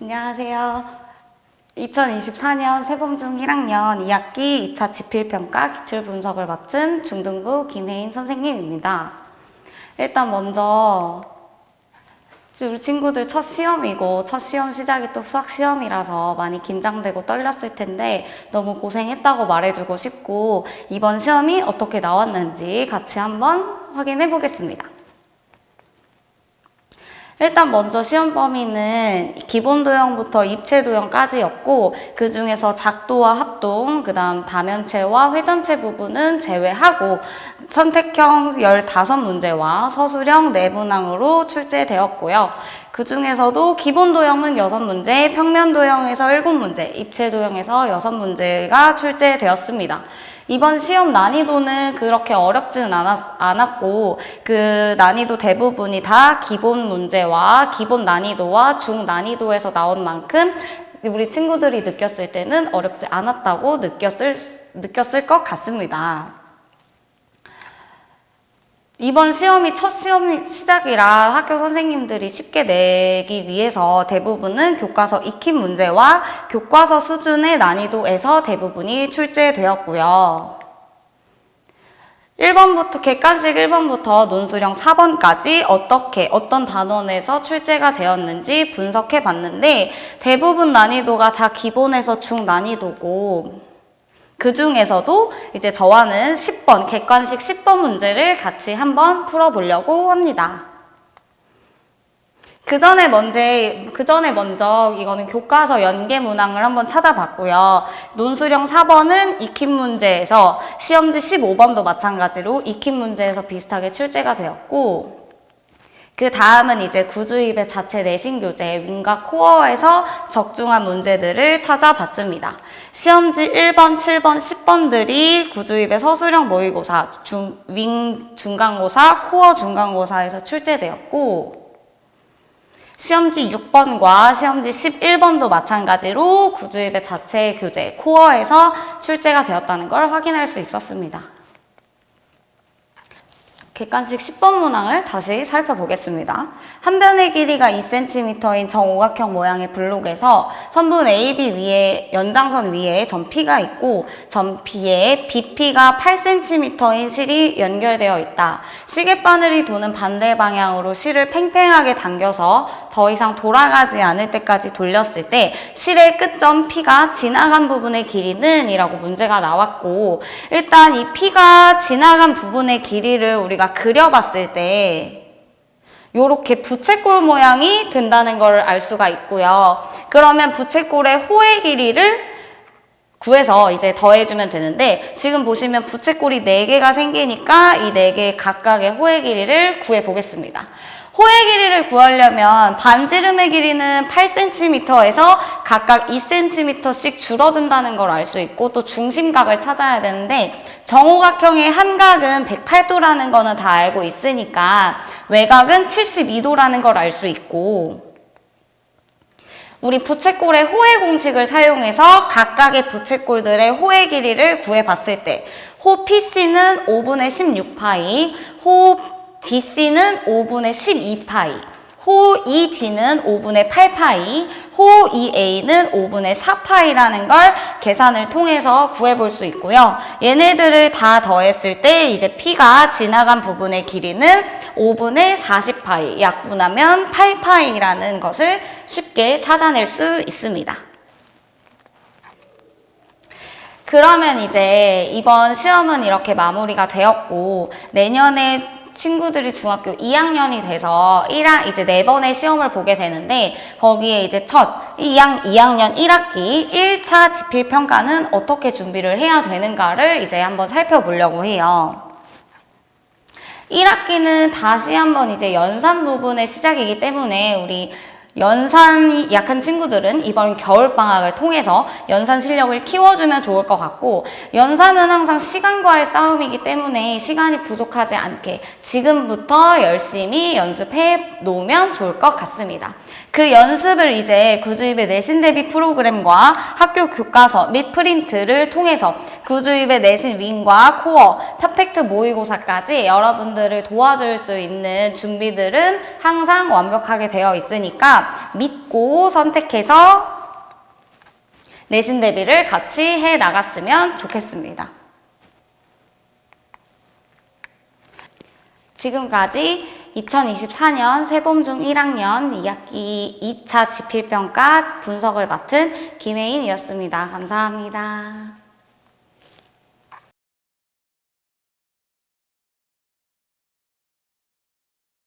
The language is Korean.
안녕하세요. 2024년 세범중 1학년 2학기 2차 지필평가 기출 분석을 맡은 중등부 김혜인 선생님입니다. 일단 먼저 우리 친구들 첫 시험이고 첫 시험 시작이 또 수학 시험이라서 많이 긴장되고 떨렸을 텐데 너무 고생했다고 말해주고 싶고 이번 시험이 어떻게 나왔는지 같이 한번 확인해 보겠습니다. 일단 먼저 시험 범위는 기본 도형부터 입체 도형까지였고 그 중에서 작도와 합동, 그다음 다면체와 회전체 부분은 제외하고 선택형 15문제와 서술형 4문항으로 출제되었고요. 그 중에서도 기본 도형은 6문제, 평면 도형에서 7문제, 입체 도형에서 6문제가 출제되었습니다. 이번 시험 난이도는 그렇게 어렵지는 않았, 않았고 그 난이도 대부분이 다 기본 문제와 기본 난이도와 중 난이도에서 나온 만큼 우리 친구들이 느꼈을 때는 어렵지 않았다고 느꼈을 느꼈을 것 같습니다. 이번 시험이 첫 시험 시작이라 학교 선생님들이 쉽게 내기 위해서 대부분은 교과서 익힌 문제와 교과서 수준의 난이도에서 대부분이 출제되었고요. 1번부터 객관식 1번부터 논술형 4번까지 어떻게 어떤 단원에서 출제가 되었는지 분석해 봤는데 대부분 난이도가 다 기본에서 중 난이도고 그 중에서도 이제 저와는 10번, 객관식 10번 문제를 같이 한번 풀어보려고 합니다. 그 전에 먼저, 그 전에 먼저 이거는 교과서 연계 문항을 한번 찾아봤고요. 논술형 4번은 익힌 문제에서 시험지 15번도 마찬가지로 익힌 문제에서 비슷하게 출제가 되었고, 그 다음은 이제 구주입의 자체 내신 교재 윙과 코어에서 적중한 문제들을 찾아봤습니다. 시험지 1번, 7번, 10번들이 구주입의 서술형 모의고사, 중, 윙 중간고사, 코어 중간고사에서 출제되었고, 시험지 6번과 시험지 11번도 마찬가지로 구주입의 자체 교재, 코어에서 출제가 되었다는 걸 확인할 수 있었습니다. 객관식 10번 문항을 다시 살펴보겠습니다. 한 변의 길이가 2cm인 정오각형 모양의 블록에서 선분 AB 위에 연장선 위에 점 P가 있고 점 P에 BP가 8cm인 실이 연결되어 있다. 시계바늘이 도는 반대 방향으로 실을 팽팽하게 당겨서 더 이상 돌아가지 않을 때까지 돌렸을 때 실의 끝점 P가 지나간 부분의 길이는 이라고 문제가 나왔고 일단 이 P가 지나간 부분의 길이를 우리가 그려봤을 때 요렇게 부채꼴 모양이 된다는 걸 알 수가 있고요. 그러면 부채꼴의 호의 길이를 구해서 이제 더해주면 되는데 지금 보시면 부채꼴이 4개가 생기니까 이 4개 각각의 호의 길이를 구해보겠습니다. 호의 길이를 구하려면 반지름의 길이는 8cm에서 각각 2cm씩 줄어든다는 걸 알 수 있고 또 중심각을 찾아야 되는데 정오각형의 한각은 108도라는 거는 다 알고 있으니까 외곽은 72도라는 걸 알 수 있고 우리 부채꼴의 호의 공식을 사용해서 각각의 부채꼴들의 호의 길이를 구해봤을 때 호 PC는 5분의 16파이, 호 DC는 5분의 12파이, 호 ED는 5분의 8파이, 호 EA는 5분의 4파이라는 걸 계산을 통해서 구해볼 수 있고요. 얘네들을 다 더했을 때 이제 P가 지나간 부분의 길이는 5분의 40파이, 약분하면 8파이라는 것을 쉽게 찾아낼 수 있습니다. 그러면 이제 이번 시험은 이렇게 마무리가 되었고 내년에 친구들이 중학교 2학년이 돼서 1학 이제 네 번의 시험을 보게 되는데 거기에 이제 첫 2학, 2학년 1학기 1차 지필 평가는 어떻게 준비를 해야 되는가를 이제 한번 살펴보려고 해요. 1학기는 다시 한번 이제 연산 부분의 시작이기 때문에 우리 연산이 약한 친구들은 이번 겨울방학을 통해서 연산 실력을 키워주면 좋을 것 같고 연산은 항상 시간과의 싸움이기 때문에 시간이 부족하지 않게 지금부터 열심히 연습해 놓으면 좋을 것 같습니다. 그 연습을 이제 구주입의 내신 대비 프로그램과 학교 교과서 및 프린트를 통해서 구주입의 내신 윙과 코어, 퍼펙트 모의고사까지 여러분들을 도와줄 수 있는 준비들은 항상 완벽하게 되어 있으니까 믿고 선택해서 내신 대비를 같이 해 나갔으면 좋겠습니다. 지금까지 2024년 세범중 1학년 2학기 2차 지필평가 분석을 맡은 김혜인이었습니다. 감사합니다.